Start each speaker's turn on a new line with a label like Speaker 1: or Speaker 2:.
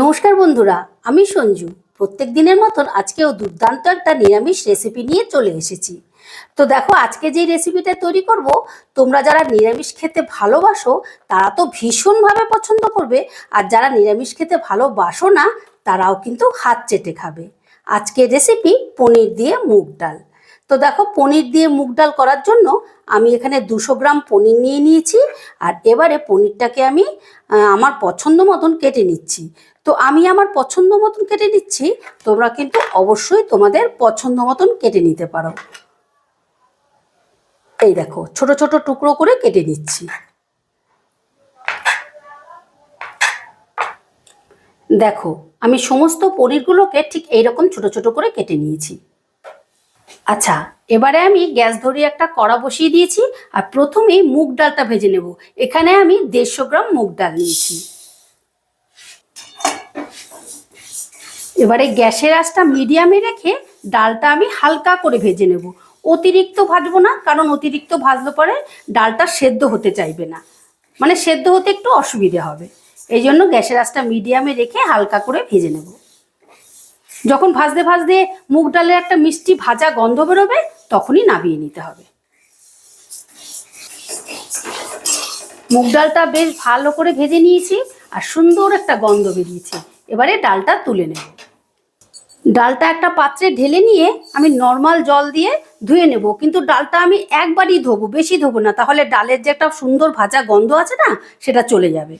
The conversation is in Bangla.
Speaker 1: নমস্কার বন্ধুরা, আমি সঞ্জু। প্রত্যেক দিনের মতন আজকেও দুর্দান্ত একটা নিরামিষ রেসিপি নিয়ে চলে এসেছি। তো দেখো, আজকে যে রেসিপিটা তৈরি করব, তোমরা যারা নিরামিষ খেতে ভালোবাসো, তারা তো ভীষণভাবে পছন্দ করবে। আর যারা নিরামিষ খেতে ভালোবাসো না, তারাও কিন্তু হাত চেটে খাবে। আজকের রেসিপি পনির দিয়ে মুগ ডাল। তো দেখো পনির দিয়ে মুগ ডাল করার জন্য আমি এখানে দুশো গ্রাম পনির নিয়ে নিয়েছি আর এবারে পনিরটাকে আমি আমার পছন্দ মতন কেটে নিচ্ছি। তো আমি আমার পছন্দ মতন কেটে নিচ্ছি, তোমরা কিন্তু অবশ্যই তোমাদের পছন্দ মতন কেটে নিতে পারো। এই দেখো, ছোট ছোট টুকরো করে কেটে নিচ্ছি। দেখো, আমি সমস্ত পনিরগুলোকে ঠিক এইরকম ছোট ছোট করে কেটে নিয়েছি। আচ্ছা এবারে আমি গ্যাস ধরিয়ে একটা কড়া বসিয়ে দিয়েছি আর প্রথমেই মুগ ডালটা ভেজে নেব। এখানে আমি দেড়শো গ্রাম মুগ ডাল নিয়েছি। এবারে গ্যাসের আঁচটা মিডিয়ামে রেখে ডালটা আমি হালকা করে ভেজে নেব। অতিরিক্ত ভাজবো না, কারণ অতিরিক্ত ভাজলে পরে ডালটা সেদ্ধ হতে চাইবে না। মানে সেদ্ধ হতে একটু অসুবিধে হবে। এই জন্য গ্যাসের আঁচটা মিডিয়ামে রেখে হালকা করে ভেজে নেব। যখন ভাজতে ভাজতে মুগ ডালের একটা মিষ্টি ভাজা গন্ধ বেরোবে, তখনই নামিয়ে নিতে হবে। মুগ ডালটা বেশ ভালো করে ভেজে নিয়েছি আর সুন্দর একটা গন্ধ বেরিয়েছে। এবারে ডালটা তুলে নেব। ডালটা একটা পাত্রে ঢেলে নিয়ে আমি নর্মাল জল দিয়ে ধুয়ে নেব। কিন্তু ডালটা আমি একবারই ধোবো, বেশি ধোবো না। তাহলে ডালের যে একটা সুন্দর ভাজা গন্ধ আছে না, সেটা চলে যাবে।